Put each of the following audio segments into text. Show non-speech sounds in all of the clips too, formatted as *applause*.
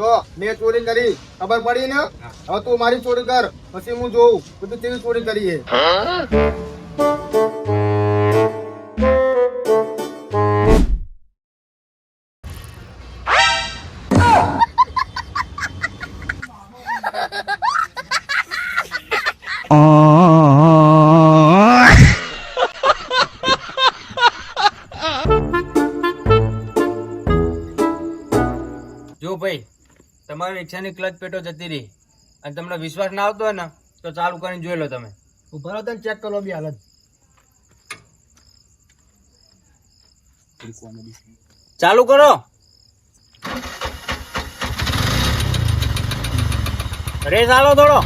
જો મેં ચોરી કરી. ખબર પડી ને? હવે તું મારી ચોરી કર. પછી હું જોઉં. બધું તું કેવી ચોરી કરી તમારી રિક્ષાની ક્લચ પેટો જતી રહી. અને તમને વિશ્વાસ ના આવતો હોય ને તો ચાલુ કરીને જોઈ લો તમે. ઊભા રહો તને ચેક કરો બી હાલત. ચાલુ કરો. રેસ હાલો થોડો.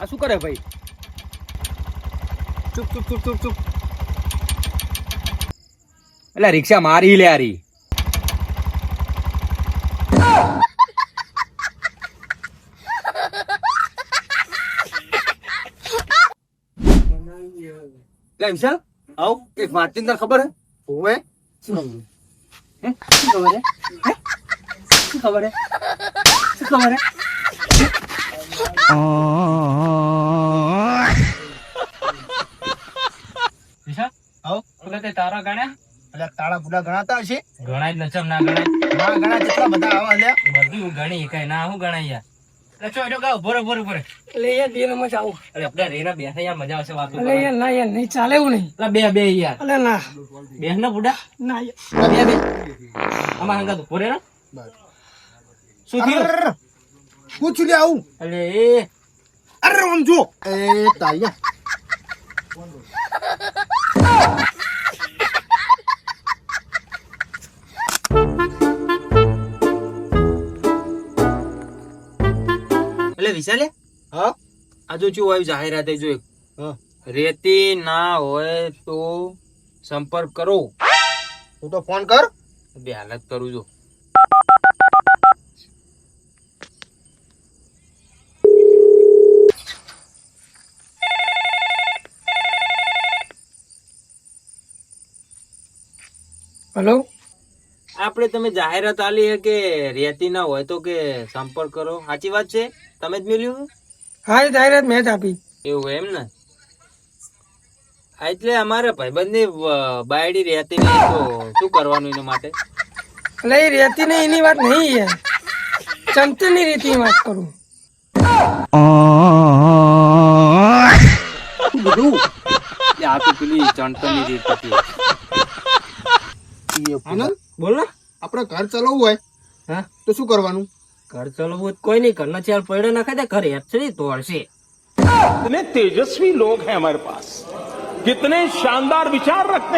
આ શું કરે ભાઈ? ચૂપ ચૂપ ચૂપ ચૂપ ચૂપ. એટલે રિક્ષા મારી લે આરી કેમ છે આવ એક વાતની તને ખબર હે? ઓવે શું હે? શું ખબર હે? હે? શું ખબર હે? શું ખબર હે? તે તારા ગણ્યા એટલે તાળા ભૂલા ગણાતા હશે? ગણાય જ નચમ ના ગણાય? ના ગણા જેટલા બધા આવા લ્યા બધું ગણી કઈ ના હું ગણાય યાર. એટલે ચો એનો ગાવ ભરે ભરે ભરે. એટલે યાર બે રમત આવું. અરે આપણે રેના બેઠા યાર મજા આવશે વાતો એટલે યાર ના યાર નહીં ચાલે એવું નહીં. એટલે બે બે યાર. એટલે ના. બે ના બુડા. ના યાર. બે બે. આમાં હંગા તો પોરે ના શું થયું? પૂછું લે આવું. અરે એ. અરે આમ જો એ તારિયા *laughs* એટલે વિશાલે? હા. આ જો શું આવ્યું જાહેરાત જો એક. રેતી ના હોય તો સંપર્ક કરો. હું તો ફોન કર. બે હાલત કરું છું. હલો? આપણે તમે જાહેરાત આલી કે રેતી ના હોય તો કે સંપર્ક કરો. સાચી વાત છે? તમે જ મેલ્યું હા જાહેરાત મેં જ આપી. એવું એમ ને? એટલે અમારે ભાઈબંધની બાયડી રહેતી નહીં તો શું કરવાનું એના માટે? એટલે એ રહેતી નહીં એની વાત નહીં યાર ચંચળની રીતની વાત કરું. બધું આ તો પેલી ચણતરની રીત હતી આનંદ? બોલ ને આપણે ઘર ચલાવવું હોય હા તો શું કરવાનું ઘર ચલાવવું હોય તો કોઈ નહીં ઘરના ચાર પડે નાખે દે ઘર હેઠળી તોડશે कितने तेजस्वी लोग हैं हमारे पास कितने शानदार विचार रखते हैं